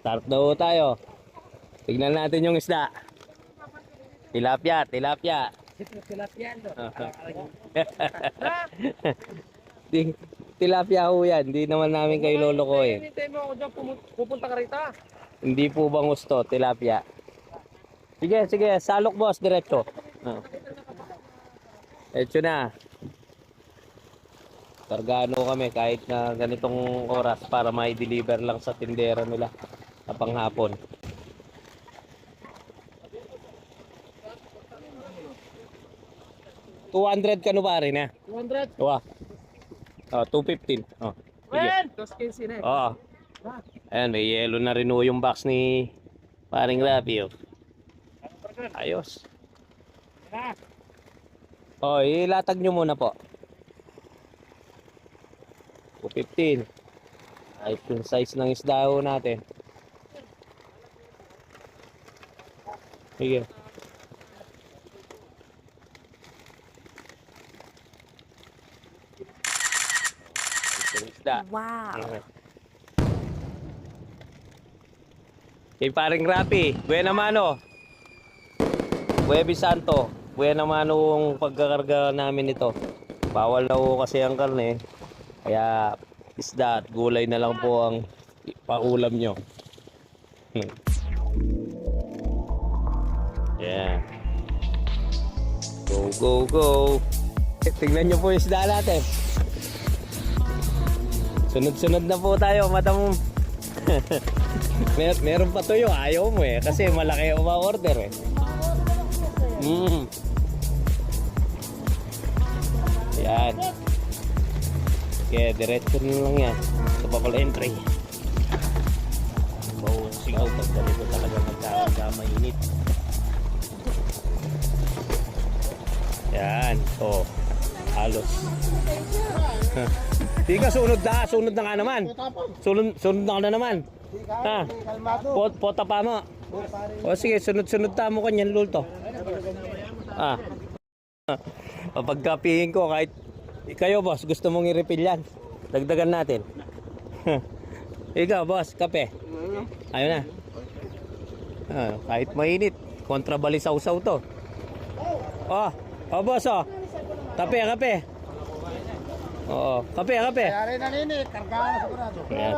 Start ho tayo. Tignan natin yung isda. Tilapia, tilapia. Di, tilapia ho yan. Hindi naman namin kayo lolokohin. Hinintay mo ako dyan, pupunta ka rito. Hindi po bang gusto, tilapia. Sige, sige. Salok boss, diretso. Oh. Diretso na. Kargano kami kahit na ganitong oras para mai-deliver lang sa tindera nila sa panghapon. $200 ka no pare na. 200. Diba? Oh, 215. Oh. Sige. Well, 215 na eh. Oo. Ayan, may yellow na rin yung box ni paring Rafi. Oh. Ayos. Oh, ilatag nyo muna po. 215. Ayos yung size ng isda ho natin. Sige. Ayos yung isda. Wow. Okay. Kay paring Rapi, buena mano. Buebi Santo, buena mano ang pagkakarga namin ito. Bawal na po kasi ang karne. Kaya isda at gulay na lang po ang paulam nyo. Hmm. Yeah. Go, go, go. Tingnan nyo po yung isda natin. Sunod-sunod na po tayo, madam. Mer meron pa tuyo, ayaw mo eh. Kasi malaki ang ma-order eh. Mm. Yan. Okay, diretso na lang yan. Sa bubble entry. So, sigaw pag ganito talaga magkakagama init. Yan. Oh. Halos. Di sunod na, sunod na nga naman. Sunod, sunod na ka na naman. Ha? Pot, pota pa mo. O sige, sunod-sunod ta mo kanyan lulto. Ah. Papagkapihin ko kahit kayo boss, gusto mong i-refill yan. Dagdagan natin. Ikaw boss, kape. Ayun na. Ah, kahit mainit, kontrabali sausaw to. Oh, oh boss oh. Kape, kape. Oo, kape, kape. Kaya rin naninit, kargahan na sigurado. Ayan.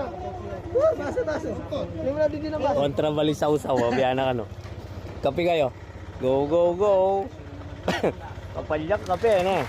Baso, baso. Hindi mo na din ang baso. Kontrabali sausaw, oh. Biyan na ano. Kape kayo. Go, go, go. Kapalyak kape, ano?